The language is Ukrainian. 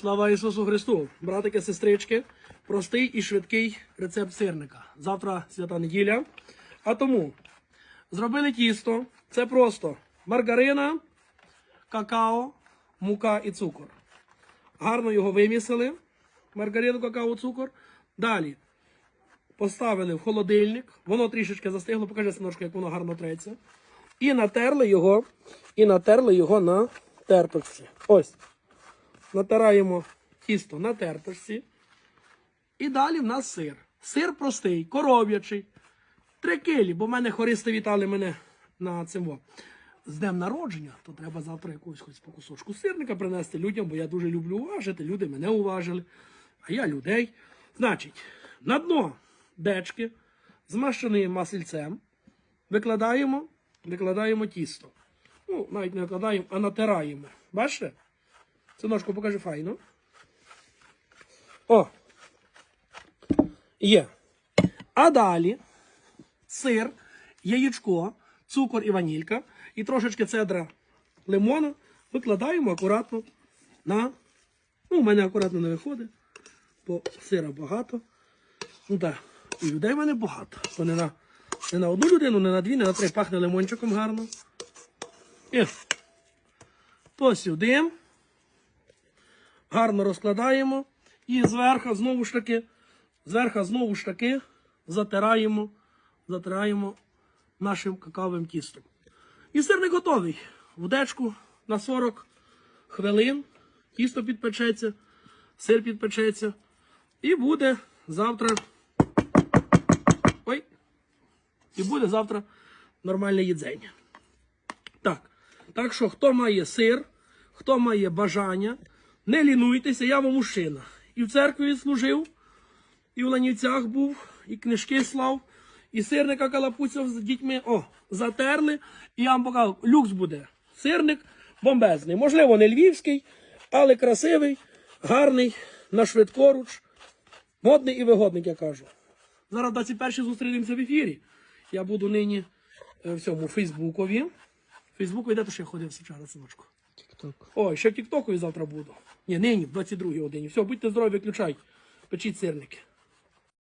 Слава Ісусу Христу! Братики, сестрички, простий і швидкий рецепт сирника. Завтра свята неділя. А тому зробили тісто. Це просто маргарина, какао, мука і цукор. Гарно його вимісили. Маргарину, какао, цукор. Далі поставили в холодильник. Воно трішечки застигло, покажи синочку, як воно гарно треться. І натерли його, і натерли його на терточці. Ось. Натираємо тісто на терточці. І далі в нас сир. Сир простий, коров'ячий. Три килі, бо в мене хористи вітали мене на цим. З днем народження, то треба завтра якусь хоч по кусочку сирника принести людям, бо я дуже люблю уважити. Люди мене уважили, а я людей. Значить, на дно дечки змащений масельцем викладаємо, викладаємо тісто. Ну, навіть не викладаємо, а натираємо. Бачите? Це ножку покажи файно. О! Є. А далі сир, яєчко, цукор і ванілька, і трошечки цедра лимона викладаємо акуратно на. Ну, у мене акуратно не виходить, бо сира багато. Ну так, і людей в мене багато. То не на, не на одну людину, не на дві, не на три. Пахне лимончиком гарно. І то. Гарно розкладаємо. І зверху знову ж таки, зверху знову ж таки затираємо, затираємо нашим какавим тістом. І сирник готовий. В дечку на 40 хвилин. Тісто підпечеться, сир підпечеться. І буде завтра. Ой. І буде завтра нормальне їдзення. Так. Так що, хто має сир, хто має бажання, не лінуйтеся, я вам мужчина. І в церкві служив, і в Ланівцях був, і книжки слав, і сирника калапуцяв з дітьми. О, затерли. І я вам покажу, люкс буде. Сирник бомбезний. Можливо, не львівський, але красивий, гарний, на швидкоруч, модний і вигодний, як я кажу. Зараз 21 зустрінемося в ефірі. Я буду нині е, в цьому Фейсбукові. Фейсбуку йде, то ще ходив вчора, синочку. О, ще в Тіктоку завтра буду. Ні, нині, в 22 годині. Все, будьте здорові, виключай. Печіть сирники.